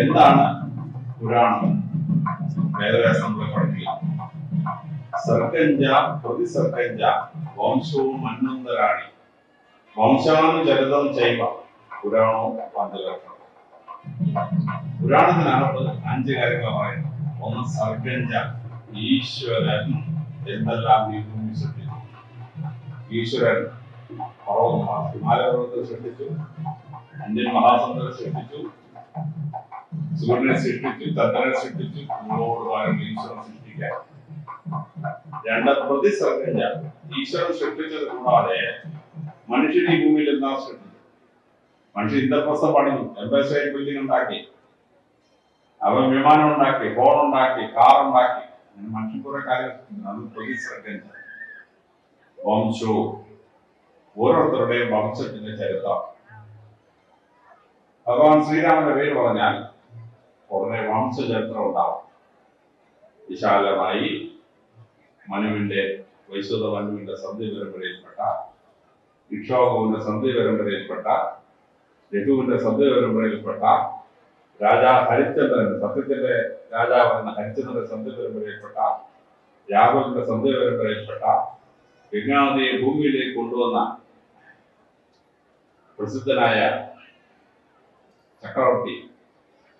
എന്താണ് പുരാണം? വേദവ്യാസം നമ്മളെ പഠിക്കുക. സർക്കഞ്ച വംശവും മണ്ണുന്തരാണി വംശാനുചരിതം ചെയ്വ. പുരാണവും പഞ്ചലക്ഷണം പുരാണത്തിനകത്ത് അഞ്ച് കാര്യങ്ങൾ പറയുന്നു ഒന്ന് സർഗഞ്ച ഈശ്വരൻ എന്തെല്ലാം വീണ്ടും സൃഷ്ടിച്ചു. ഈശ്വരൻ ഹിമാലയ സൃഷ്ടിച്ചു. ഇന്ത്യൻ മഹാസമുദ്രം സൃഷ്ടിച്ചു സൂര്യനെ സൃഷ്ടിച്ചു ചന്ദ്രനെ സൃഷ്ടിച്ചു നമ്മളോട് വാരം ഈശ്വരൻ സൃഷ്ടിക്കാൻ. രണ്ട് പ്രതിസർഗഞ്ച ഈശ്വരൻ സൃഷ്ടിച്ചത് കൂടാതെ മനുഷ്യൻ ഈ ഭൂമിയിൽ എന്താ സൃഷ്ടിച്ചു മനുഷ്യൻ ഇന്ദ്രപ്രസ്ഥം പണിഞ്ഞു എംബസൈഡ് ബിൽഡിംഗ് ഉണ്ടാക്കി. അവൻ വിമാനം ഉണ്ടാക്കി ഫോൺ ഉണ്ടാക്കി കാർ ഉണ്ടാക്കി. മനുഷ്യൻ കുറെ കാര്യം പ്രതിസർഗഞ്ച വംശവും. ഓരോരുത്തരുടെയും വംശത്തിന്റെ ചരിത്രം. ഭഗവാൻ ശ്രീരാമന്റെ പേര് പറഞ്ഞാൽ ഉടനെ വംശചരിത്രം ഉണ്ടാവും. വിശാലമായി മനുവിന്റെ വൈശ്വത മനുവിന്റെ സന്ധി പരമ്പരയിൽപ്പെട്ട ഇക്ഷോകവിന്റെ സന്ധി പരമ്പരയിൽപ്പെട്ട രഘുവിന്റെ സന്ധി പരമ്പരയിൽപ്പെട്ട രാജാ ഹരിചന്ദ്രൻ സത്യത്തിന്റെ രാജാവെന്ന ഹരിചന്ദ്രന്റെ സന്ധി പരമ്പരയിൽപ്പെട്ട രാഘവന്റെ സന്ധി പരമ്പരയിൽപ്പെട്ട ഗംഗാനദിയെ ഭൂമിയിലേക്ക് കൊണ്ടുവന്ന പ്രസിദ്ധനായ ചക്രവർത്തി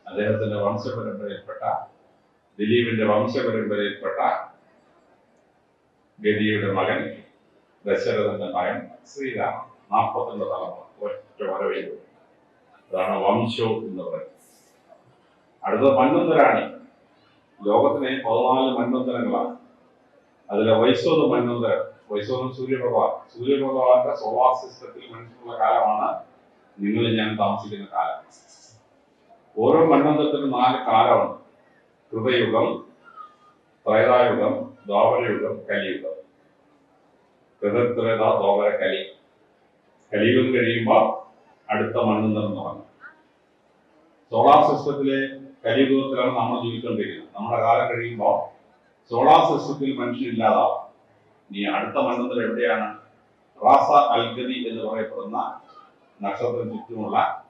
അദ്ദേഹത്തിന്റെ വംശപരമ്പരയിൽപ്പെട്ട ദിലീപിന്റെ വംശപരമ്പരയിൽപ്പെട്ട ഗതിയുടെ മകൻ ദശരഥന്റെ മകൻ ശ്രീരാമൻ. നാൽപ്പത്തിരണ്ട് തലമുറ. ഒറ്റ വരവേൽ അതാണ് വംശോ എന്ന് പറയുന്നത്. അടുത്ത മന്വന്തരാണി ലോകത്തിലെ പതിനാല് മന്വന്തരങ്ങളാണ് അതിലെ വൈശ്വത മന്വന്തരം വൈശ്വതം സൂര്യഭഗവാൻ സൂര്യപ്രഭാവന്റെ സോളാർ സിസ്റ്റത്തിൽ മനുഷ്യനുള്ള കാലമാണ് നിങ്ങൾ ഞാൻ താമസിക്കുന്ന കാലം. ഓരോ മന്വന്തരത്തിനും നാല് കാലമാണ്. കൃതയുഗം ത്രേതായുഗം ദ്വാപരയുഗം കലിയുഗം. കൃതത്രേത ദ്വാപര കലി. കലിയുഗം കഴിയുമ്പോൾ അടുത്ത മന്വന്തരം തുടങ്ങും സോളാർ സിസ്റ്റത്തിലെ കലിയുഗത്തിലാണ് നമ്മൾ ജീവിച്ചുകൊണ്ടിരിക്കുന്നത്. നമ്മുടെ കാലം കഴിയുമ്പോൾ സോളാർ സിസ്റ്റത്തിൽ മനുഷ്യൻ ഇല്ലാതാവും. അടുത്ത മന്വന്തരം എവിടെയാണ്? റാസ അൽഗതി എന്ന് പറയപ്പെടുന്ന നക്ഷത്രം ചുറ്റുമുള്ള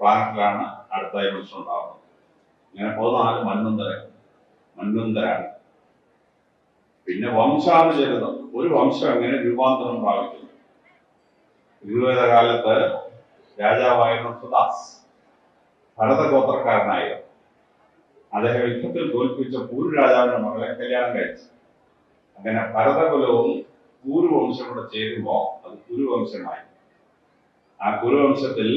പ്ലാനറ്റിലാണ് അടുത്ത മനുഷ്യൻ ഉണ്ടാവുന്നത് ഇങ്ങനെ പതിനാല് മന്വന്തരം മന്വന്തരാണ് പിന്നെ വംശാനുചരിതം. ഒരു വംശം എങ്ങനെ രൂപാന്തരം പ്രാപിക്കുന്നു? ഋഗ്വേദ കാലത്ത് രാജാവായിരുന്ന സുദാസ് ഭരതഗോത്രക്കാരനായിരുന്നു. അദ്ദേഹം യുദ്ധത്തിൽ തോൽപ്പിച്ച പൂരു രാജാവിന്റെ മകളെ കല്യാണം കഴിച്ചു. അങ്ങനെ ഭരതകുലവും പൂരുവംശം കൂടെ ചേരുമ്പോൾ അത് കുരുവംശമായി. ആ കുരുവംശത്തിൽ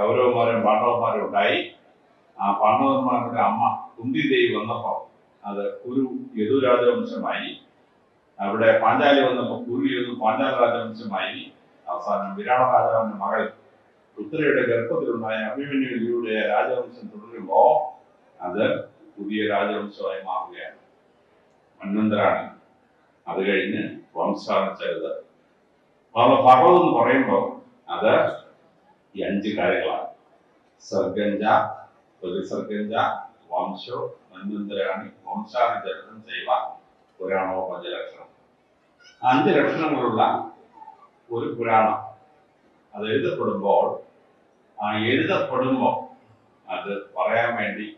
കൗരവന്മാരും പാണ്ഡവന്മാരും ഉണ്ടായി. ആ പാണ്ഡവന്മാരുടെ അമ്മ കുന്തി ദേവി വന്നപ്പോൾ അത് കുരു യദു രാജവംശമായി അവിടെ പാഞ്ചാലി വന്നപ്പോൾ കുരു യദു പാഞ്ചാല രാജവംശമായി അവസാനം വിരാട രാജാവിന്റെ മകൾ ഉത്തരയുടെ ഗർഭത്തിലുണ്ടായ അഭിമന്യുവിലൂടെ രാജവംശം തുടരുമ്പോ അത് പുതിയ രാജവംശമായി മാറുകയാണ്. മന്വന്തരാണ് അത് കഴിഞ്ഞ് വംശാണ് അപ്പോൾ ഭഗവത് എന്ന് പറയുമ്പോൾ അത് ഈ അഞ്ച് കാര്യങ്ങളാണ്. സർഗഞ്ച പ്രതിസർഗഞ്ച വംശോ മന്വന്തരാണി വംശാനുചരിതം ചെയ്യുക പുരാണോ പഞ്ചലക്ഷണം. അഞ്ച് ലക്ഷണങ്ങളുള്ള ഒരു പുരാണം അത് എഴുതപ്പെടുമ്പോൾ ആ എഴുതപ്പെടുമ്പോൾ അത് പറയാൻ വേണ്ടി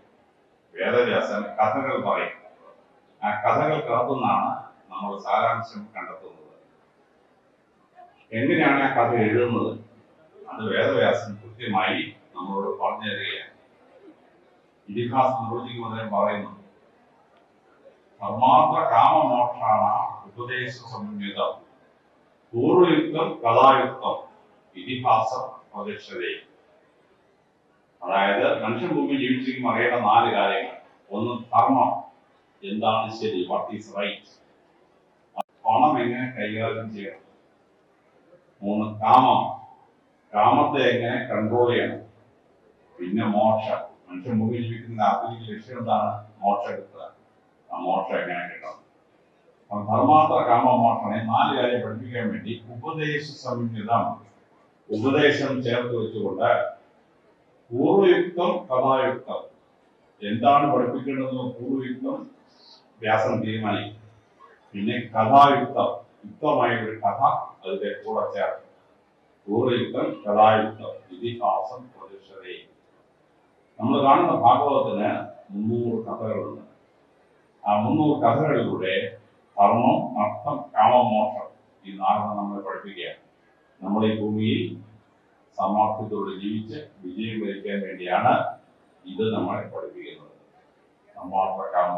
വേദവ്യാസൻ കഥകൾ പറയും. ആ കഥകൾ കഥകൾക്കകത്തുനിന്നാണ് നമ്മൾ സാരാംശം കണ്ടെത്തുന്നത്. എങ്ങനെയാണ് ആ കഥ എഴുതുന്നത്? അത് വേദവ്യാസൻ കൃത്യമായി നമ്മളോട് പറഞ്ഞു തരികയാണ്. ഇതിഹാസം അദ്ദേഹം പറയുന്നു. ധർമാത്ര കാമമോക്ഷാണ ഉപദേശ സംയുതം പൂർവയുക്തം കഥായുക്തം ഇതിഹാസ പ്രതീക്ഷതയും അതായത് മനുഷ്യൻ ഭൂമി ജീവിച്ചിരിക്കുമ്പോൾ അറിയേണ്ട നാല് കാര്യങ്ങൾ. ഒന്ന് ധർമ്മം. എന്താണ് ശരി? വാട്ട് ഈസ് റൈറ്റ് പണം എങ്ങനെ കൈകാര്യം ചെയ്യണം? മൂന്ന് കാമം. കാമത്തെ എങ്ങനെ കൺട്രോൾ ചെയ്യണം? പിന്നെ മോക്ഷം. മനുഷ്യൻ മുമ്പിൽ ജീവിക്കുന്ന ആധുനിക ലക്ഷ്യം എന്താണ്? മോക്ഷം എടുക്കുക. ആ മോക്ഷം എങ്ങനെ കിട്ടണം? ധർമാർത്ഥ കാമമോക്ഷണെ നാല് കാര്യം പഠിപ്പിക്കാൻ വേണ്ടി ഉപദേശ സംയുതം ഉപദേശം ചേർത്ത് വെച്ചുകൊണ്ട് പൂർവയുക്തം കഥായുക്തം. എന്താണ് പഠിപ്പിക്കേണ്ടതെന്ന് പൂർവയുക്തം വ്യാസം തീരുമാനിക്കും. പിന്നെ കഥായുക്തം യുക്തമായ ഒരു കഥ അതിന്റെ കൂടെ ചേർക്കും. പൂർവയുക്തം കഥായുക്തം. ഇതിഹാസം പ്രതിഷ്ഠതേ നമ്മൾ കാണുന്ന ഭാഗവതത്തിന് മുന്നൂറ് കഥകളുണ്ട്. ആ മുന്നൂറ് കഥകളിലൂടെ ധർമ്മം അർത്ഥം കാമം മോക്ഷം ഈ നാലെണ്ണം നമ്മളെ പഠിപ്പിക്കുകയാണ്. നമ്മൾ ഈ ഭൂമിയിൽ സാമർത്ഥ്യത്തോടെ ജീവിച്ച് വിജയം വരിക്കാൻ വേണ്ടിയാണ് ഇത് നമ്മളെ പഠിപ്പിക്കുന്നത്. സമാർത്ഥ കാമ